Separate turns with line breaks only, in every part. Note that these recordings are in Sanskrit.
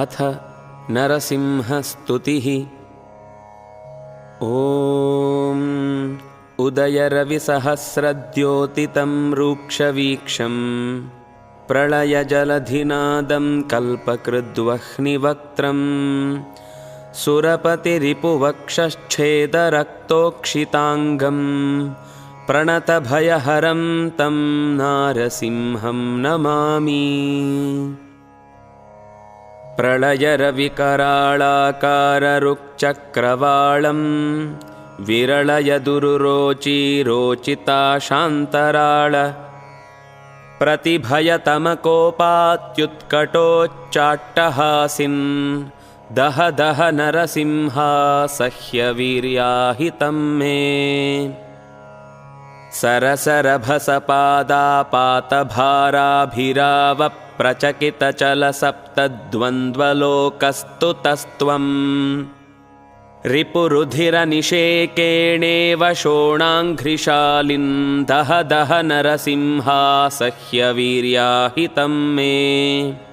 अथ नरसिंहस्तुतिः ॐ उदयरविसहस्रद्योतितं रूक्षवीक्षम् प्रलयजलधिनादं कल्पकृद्वह्निवक्त्रम् सुरपतिरिपुवक्षच्छेदरक्तोक्षिताङ्गम् प्रणतभयहरं तं नारसिंहं नमामि। प्रलयरविकराळाकाररुक्चक्रवाळं विरळयदुरुरोचिरोचिता शान्तराळ प्रतिभयतमकोपात्युत्कटोच्चाट्टहासिन् दह दह नरसिंहा सह्यवीर्याहितं मे। सरसरभसपादापातभाराभिरावप्रचकितचलसप्तद्वन्द्वलोकस्तुतस्त्वम् रिपुरुधिरनिषेकेणेव शोणाङ्घ्रिशालिन् दह दह नरसिंहा सह्यवीर्याहितं मे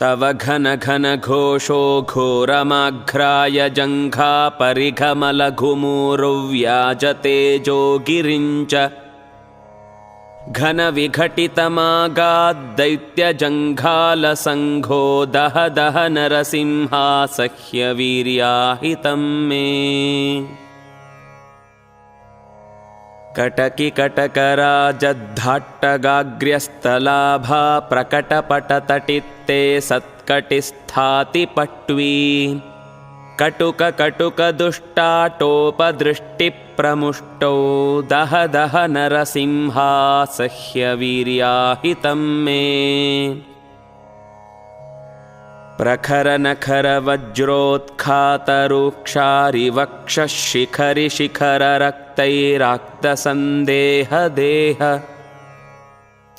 तव घन घन घोषो घोरमाघ्राय जङ्घापरिघमलघुमुरुव्याजतेजो गिरिञ्च घनविघटितमागाद्दैत्यजङ्घालसङ्घो दह दह नरसिंहा सह्यवीर्याहितं मे कटकिकटकराजद्धाट्टगाग्र्यस्तलाभा प्रकटपटतटित्ते सत्कटिस्थातिपट्वी। कटुककटुकदुष्टाटोपदृष्टिप्रमुष्टौ दह दह नरसिंहा सह्यवीर्याहितं मे प्रखरनखरवज्रोत्खातरूक्षारिवक्षः शिखरिशिखररक्तैराक्तसन्देहदेह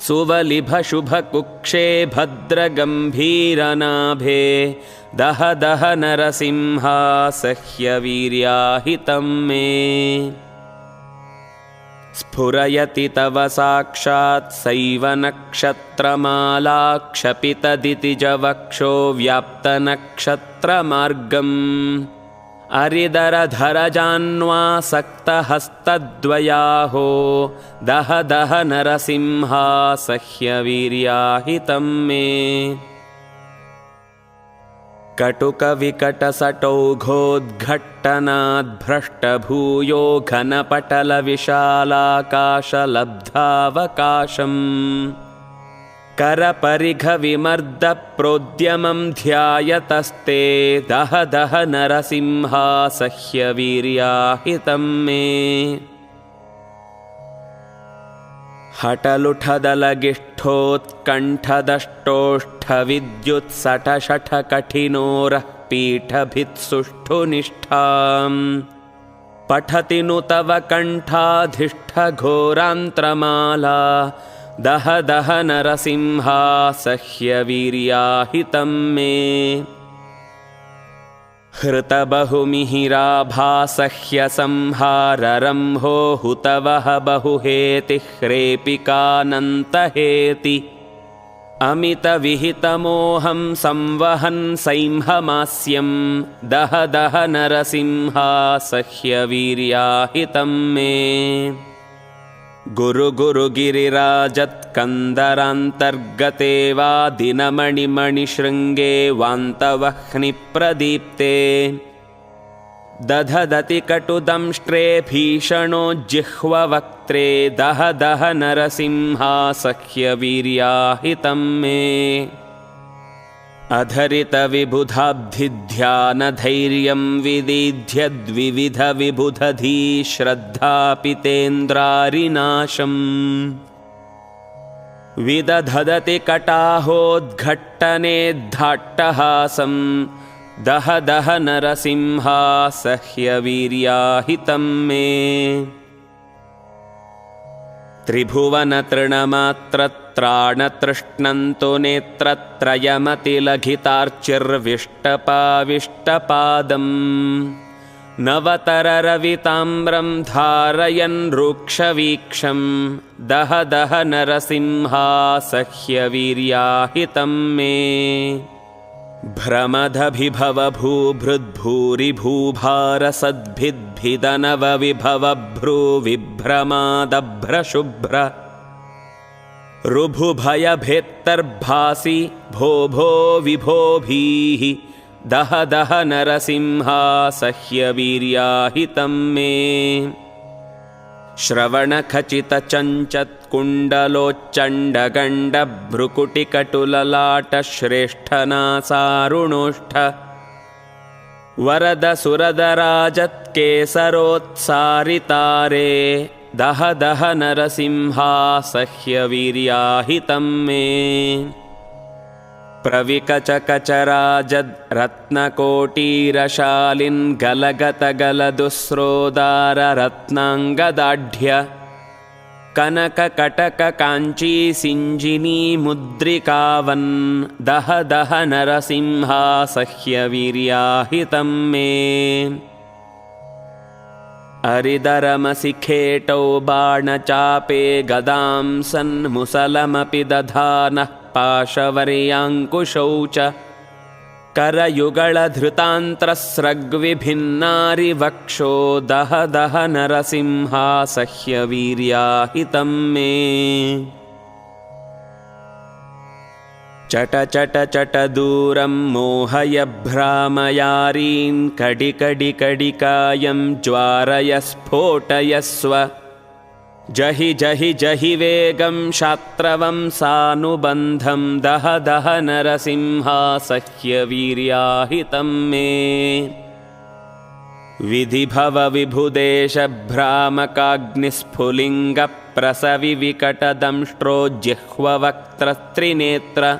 सुवलिभशुभकुक्षे भद्रगम्भीरनाभे दह दह नरसिंहा सह्यवीर्याहितं मे स्फुरयति तव साक्षात् सैव नक्षत्रमालाक्षपितदितिजवक्षो व्याप्तनक्षत्रमार्गम्। अरिदरधरजान्वासक्तहस्तद्वयाहो दह दह नरसिंहा सह्यवीर्याहितं मे कटुकविकटसटौघोद्घट्टनाद्भ्रष्टभूयो घनपटलविशालाकाशलब्धावकाशम् करपरिघविमर्दप्रोद्यमं ध्यायतस्ते दह दह नरसिंहा सह्यवीर्याहितं मे हटलुठदलगिष्ठोत्कण्ठदष्टोष्ठविद्युत्सठषठकठिनोरः पीठभित्सुष्ठुनिष्ठाम्। पठति नु तव कण्ठाधिष्ठघोरान्त्रमाला। दह दह नरसिंहा सह्यवीर्याहितं मे हृतबहुमिहिराभासह्यसंहाररम्भो हुतवः बहुहेतिह्रेपिकानन्तहेति। अमितविहितमोहं संवहन् सैंहमास्यं दह दह नरसिंहा सह्यवीर्याहितं मे गुरु गुरुगिरिराजत्कन्दरान्तर्गते वा दिनमणिमणिशृङ्गे वान्तवह्निप्रदीप्ते दधदति कटुदंष्ट्रे भीषणोज्जिह्ववक्त्रे दह दह नरसिंहा सह्यवीर्याहितं मे अधरितविबुधाब्धिध्यानधैर्यं विदीध्यद्विविधविबुधधी श्रद्धापितेन्द्रारिनाशम् विदधदति कटाहोद्घट्टनेद्धाट्टहासं दह दह नरसिंहा सह्यवीर्याहितं मे त्रिभुवनतृणमात्रत्राणतृष्णन्तो नेत्रत्रयमतिलघितार्चिर्विष्टपाविष्टपादम्। नवतररविताम्रं धारयन् रुक्षवीक्षं दह दह नरसिंहासह्यवीर्याहितं मे। भ्रमदभिभवभूभृद्भूरिभूभारसद्भिद्भिदनवविभवभ्रूविभ्रमादभ्रशुभ्र रुभुभयभेत्तर्भासि भो भो विभोभिः दह दह नरसिंहासह्यवीर्याहितं मे। श्रवणखचितचञ्चत्कुण्डलोच्चण्डगण्डभ्रुकुटिकटुललाटश्रेष्ठनासारुणोष्ठ। वरदसुरदराजत्केसरोत्सारितारे दह दह नरसिंहासह्यवीर्याहितं मे। प्रविकचकचराजद्रत्नकोटीरशालिन् गलगतगलदुस्रोदाररत्नाङ्गदाढ्य। कनककटककाञ्चीसिञ्जिनीमुद्रिकावन् दह दह नरसिंहासह्यवीर्याहितं मे अरिदरमसि खेटौ बाणचापे गदां सन्मुसलमपि दधानः पाशवर्याङ्कुशौ च। करयुगळधृतान्त्रस्रग्विभिन्नारिवक्षो दह दह नरसिंहासह्यवीर्याहितं मे चट चट चट दूरं मोहय भ्रामयारीन् कडिकडिकडिकायं ज्वारय स्फोटयस्व जहि जहि जहि वेगं शात्रवं सानुबन्धं दह दह नरसिंहासह्यवीर्याहितं मे। विधिभवविभुदेशभ्रामकाग्निस्फुलिङ्गप्रसविविकटदंष्ट्रोज्जिह्ववक्त्रत्रिनेत्र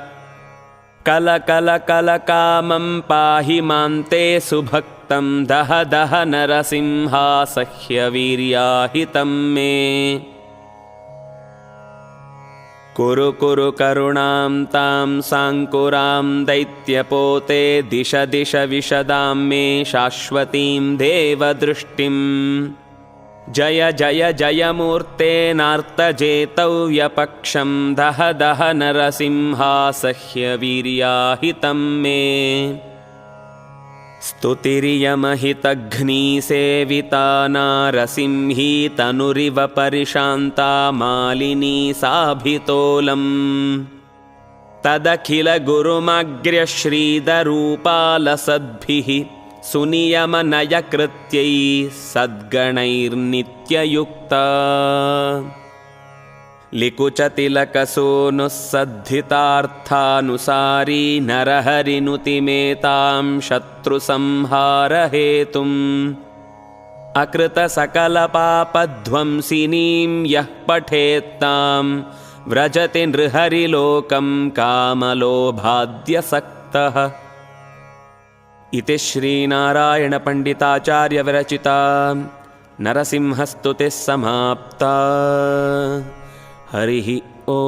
कलकलकलकामं पाहि मान्ते सुभक्तं दह दह नरसिंहासह्यवीर्याहितं मे। कुरु कुरु करुणां तां साङ्कुरां दैत्यपोते दिश दिश विशदां मे शाश्वतीं देवदृष्टिम् जय जय जयमूर्तेनार्तजेतव्यपक्षं दह दह नरसिंहासह्यवीर्याहितं मे। स्तुतिरियमहितघ्नीसेविता नारसिंही तनुरिव परिशान्ता मालिनी साभितोलम् तदखिलगुरुमग्र्यश्रीदरूपालसद्भिः सुनियमनयकृत्यैः सद्गणैर्नित्ययुक्ता। लिकुचतिलकसूनुः सद्धितार्थानुसारी नरहरिनुतिमेतां शत्रुसंहारहेतुम्। अकृतसकलपापध्वंसिनीं यः पठेत्तां व्रजति नृहरिलोकं कामलोभाद्यसक्तः इति श्रीनारायणपण्डिताचार्यविरचिता। नरसिंहस्तुतिः समाप्ता। हरिः ओ